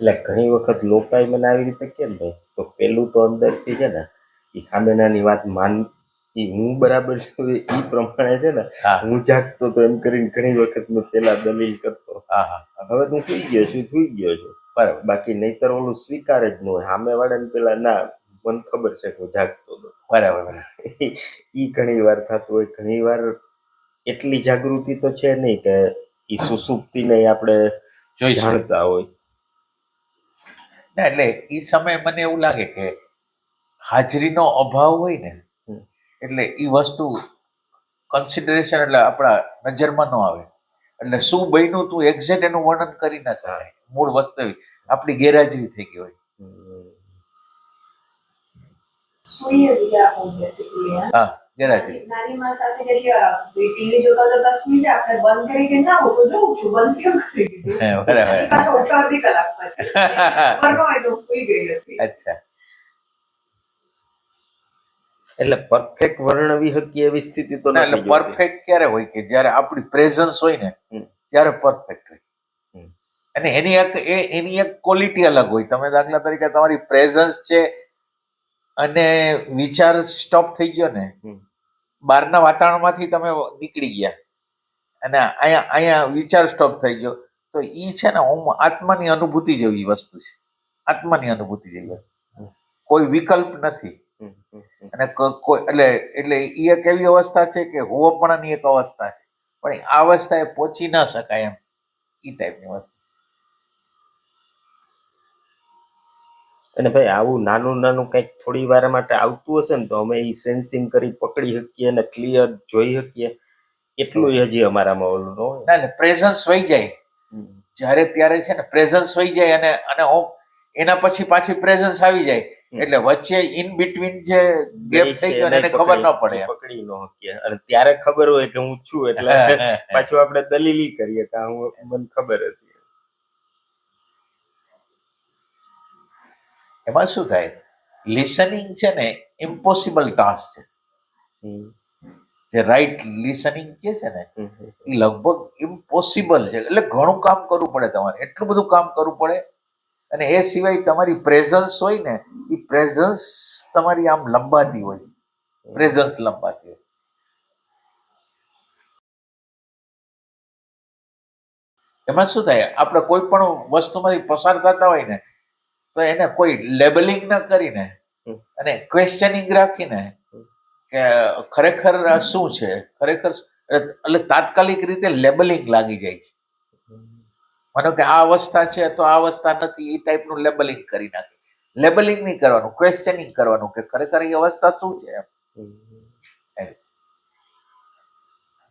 એટલે ઘણી વખત લોકાય મને આવી રીતે કેમ ભાઈ? તો પેલું તો અંદરથી છે ને એ ખામેનાની વાત માન એ હું બરાબર છું એ પ્રમાણે છે ને હા. જાગતો તો એમ કરીને ઘણી વખત મેં પેલા દલીલ કરતો. હા હવે હું સુઈ ગયો છું સુઈ ગયો છું. બરાબર. બાકી નહીતર ઓલું સ્વીકાર જ ન હોય. સામે વાળાને પેલા ના મને ખબર છે કે હું જાગતો હતો બરાબર એ ઈ ઘણી વાર થતું હોય ઘણી વાર એટલી જાગૃતિ તો છે નહીં કે એ સુસુપ્તિને આપણે જોઈ જાણતા હોય. ના એટલે એ સમયે મને એવું લાગે કે હાજરીનો અભાવ હોય ને એટલે એ વસ્તુ કન્સિડરેશન એટલે આપણા નજરમાં ન આવે. એટલે શું બન્યું તું એક્ઝેક્ટ એનું વર્ણન કરી ના શકાય. મૂળ વાસ્તવિક આપણી ગેરહાજરી થઈ ગઈ હોય. હું. બેસિકલી હા ગેરહાજરી નાની માં સાથે ટીવી જોતા જોતા સુઈ જાય આપણે બંધ કરી કે ના હું તો જોઉં છું બંધ કેમ કરી દીધું? બરાબર. પછી પાછા અડધી કલાક પછી. ખબર હોય તો સુઈ ગઈ હતી અચ્છા. એટલે પરફેક્ટ વર્ણવી હકી એવી સ્થિતિ તો ના, એટલે પરફેક્ટ ક્યારે હોય કે જ્યારે આપણી પ્રેઝન્સ હોય ને ત્યારે પરફેક્ટ હોય. અને એની એક એ- એની એક ક્વોલિટી અલગ હોય. તમે દાખલા તરીકે તમારી પ્રેઝન્સ છે અને વિચાર સ્ટોપ થઈ ગયો ને બહારના વાતાવરણમાંથી તમે નીકળી ગયા. અને અહીંયા અહીંયા વિચાર સ્ટોપ થઈ ગયો. તો એ છે ને હું આત્માની અનુભૂતિ જેવી વસ્તુ છે. આત્માની અનુભૂતિ જેવી વસ્તુ. કોઈ વિકલ્પ નથી. અને કોઈ એટલે એટલે એ એક એવી અવસ્થા છે કે હોવાપણાની એક અવસ્થા છે. પણ આ અવસ્થાએ પહોંચી ના શકાય એમ. એ ટાઈપની વસ્તુ. અને ભાઈ આવું નાનું નાનું કંઈક થોડી વાર માટે આવતું હશે ને તો અમે એ સેન્સિંગ કરી પકડી શકીએ અને ક્લિયર જોઈ શકીએ. એટલું હજી અમારામાં ઓલું ન ના ને પ્રેઝન્સ વહી જાય. જ્યારે ત્યારે છે ને પ્રેઝન્સ વહી જાય અને અને ઓમ એના પછી પાછી પ્રેઝન્સ આવી જાય. એટલે વચ્ચે ઇન બિટવીન જે ગેપ થઈ ગયો એને ખબર ન પડે પકડી ન શકીએ. અને ત્યારે ખબર હોય કે હું છું એટલે પાછું આપણે દલીલી કરીએ કે હું મને ખબર હતી. એમાં શું થાય? લિસનિંગ છે ને ઇમ્પોસિબલ ટાસ્ક છે. જે રાઈટ લિસનિંગ કે છે ને. એ લગભગ ઇમ્પોસિબલ છે. એટલે ઘણું કામ કરવું પડે તમારે. એટલું બધું કામ કરવું પડે. અને એ સિવાય તમારી પ્રેઝન્સ હોય ને એ પ્રેઝન્સ તમારી આમ લંબાતી હોય. પ્રેઝન્સ લંબાતી હોય. એમાં શું થાય? આપણે કોઈ પણ વસ્તુમાંથી પસાર થતા હોય ને તો એને કોઈ લેબલિંગ ન કરીને અને ક્વેશ્ચનિંગ રાખીને કે ખરેખર શું છે? ખરેખર એટલે તાત્કાલિક રીતે લેબલિંગ લાગી જાય છે. માનો કે આ અવસ્થા છે તો આ અવસ્થા નથી એ ટાઈપનું લેબલિંગ કરી નાખે. લેબલિંગ નહીં કરવાનું ક્વેશ્ચનિંગ કરવાનું કે ખરેખર એ અવસ્થા શું છે એમ.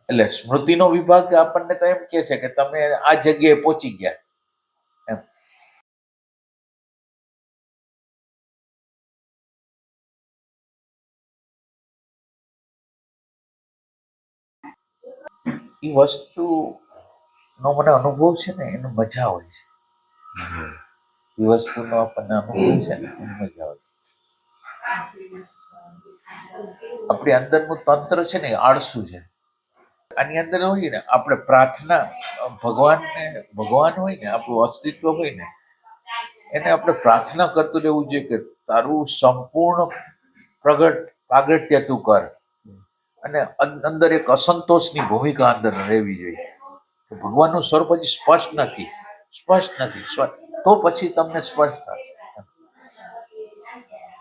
એટલે સ્મૃતિનો વિભાગ આપણને તો એમ કે છે કે તમે આ જગ્યાએ પહોંચી ગયા. એ વસ્તુનો મને અનુભવ છે ને એનો મજા હોય છે. એ વસ્તુનો આપણને અનુભવ છે ને એની મજા હોય છે. આપણી અંદરનું તંત્ર છે ને આળસુ છે. આની અંદર હોય ને આપણે પ્રાર્થના ભગવાનને ભગવાન હોય ને આપણું અસ્તિત્વ હોય ને એને આપણે પ્રાર્થના કરતું રહેવું જોઈએ કે તારું સંપૂર્ણ પ્રગટ પ્રાગટ્ય તું કર. અને અંદર એક અસંતોષની ભૂમિકા અંદર રહેવી જોઈએ. ભગવાનનું સ્વરૂપ હજી સ્પષ્ટ નથી. સ્પષ્ટ નથી. તો પછી તમને સ્પષ્ટ થશે.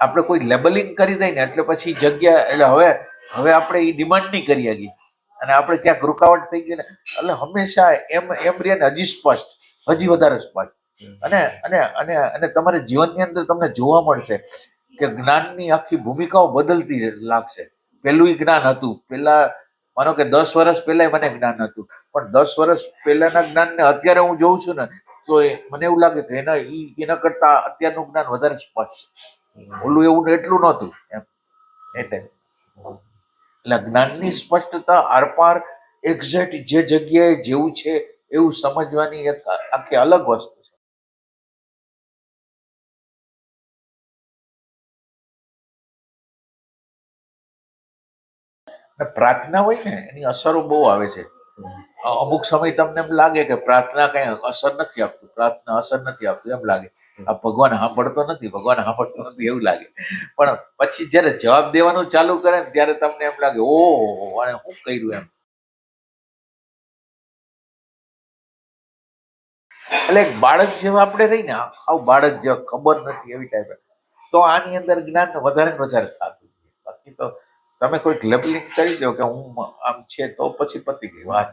આપણે કોઈ લેબલિંગ કરી દઈએ ને, એટલે પછી જગ્યા, એટલે હવે હવે આપણે એ ડિમાન્ડ નહીં કરી શકીએ. અને આપણે ક્યાંક રૂકાવટ થઈ ગઈ ને, એટલે હંમેશા એમ એમ રહે ને હજી સ્પષ્ટ. હજી વધારે સ્પષ્ટ. અને અને અને અને તમારા જીવનની અંદર તમને જોવા મળશે કે જ્ઞાનની આખી ભૂમિકાઓ બદલતી લાગશે. પહેલું જ્ઞાન હતું. પહેલા માનો કે દસ વર્ષ પહેલા મને જ્ઞાન હતું. પણ દસ વર્ષ પહેલાના જ્ઞાનને અત્યારે હું જોઉં છું ને, તો મને એવું લાગે કે એના એના કરતા અત્યારનું જ્ઞાન વધારે સ્પષ્ટ. ઓલું એવું એટલું નહોતું એમ. એટલે એટલે જ્ઞાનની સ્પષ્ટતા આરપાર એક્ઝેક્ટ જે જગ્યાએ જેવું છે એવું સમજવાની એક આખી અલગ વસ્તુ અને પ્રાર્થના હોય ને, એની અસરો બહુ આવે છે. અમુક સમય તમને એમ લાગે કે પ્રાર્થના કઈ અસર નથી આપતું, પ્રાર્થના અસર નથી આપતું, એમ લાગે. આ ભગવાન સાંભળતો નથી, ભગવાન સાંભળતો નથી એવું લાગે. પણ પછી જ્યારે જવાબ દેવાનું ચાલુ કરે ને, ત્યારે તમને એમ લાગે, ઓહો અને શું કર્યું એમ? એટલે એક બાળક જેવા આપણે રહીને આવ બાળક જેવા ખબર નથી એવી ટાઈપે તો આની અંદર જ્ઞાન વધારે ને વધારે થતું બાકી તો તમે કોઈક લેબલિંગ કરી દો કે હું આમ છે તો પછી પતી ગઈ વાત.